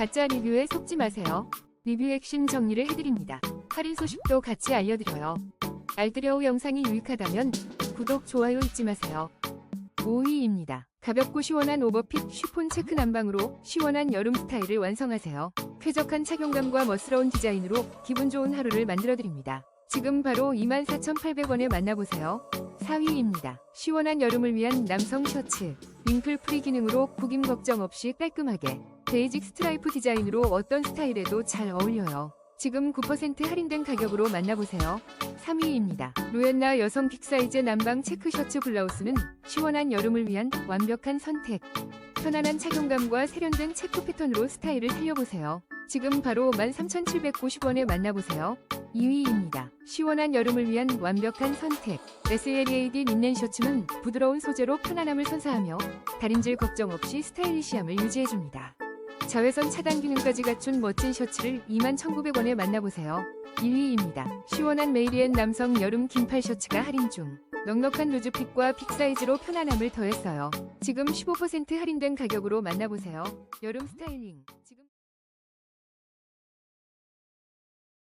가짜 리뷰에 속지 마세요. 리뷰 핵심 정리를 해드립니다. 할인 소식도 같이 알려드려요. 알뜰여우 영상이 유익하다면 구독, 좋아요 잊지 마세요. 5위입니다. 가볍고 시원한 오버핏 쉬폰 체크 난방으로 시원한 여름 스타일을 완성하세요. 쾌적한 착용감과 멋스러운 디자인으로 기분 좋은 하루를 만들어드립니다. 지금 바로 24,800원에 만나보세요. 4위입니다. 시원한 여름을 위한 남성 셔츠. 윙클 프리 기능으로 구김 걱정 없이 깔끔하게. 베이직 스트라이프 디자인으로 어떤 스타일에도 잘 어울려요. 지금 9% 할인된 가격으로 만나보세요. 3위입니다. 로엔나 여성 빅사이즈 남방 체크 셔츠 블라우스는 시원한 여름을 위한 완벽한 선택. 편안한 착용감과 세련된 체크 패턴으로 스타일을 살려보세요. 지금 바로 13,790원에 만나보세요. 2위입니다. 시원한 여름을 위한 완벽한 선택. SLAD 린넨 셔츠는 부드러운 소재로 편안함을 선사하며 다림질 걱정 없이 스타일리시함을 유지해줍니다. 자외선 차단 기능까지 갖춘 멋진 셔츠를 21,900원에 만나보세요. 1위입니다. 시원한 메이리엔 남성 여름 긴팔 셔츠가 할인 중. 넉넉한 루즈핏과 빅사이즈로 편안함을 더했어요. 지금 15% 할인된 가격으로 만나보세요. 여름 스타일링.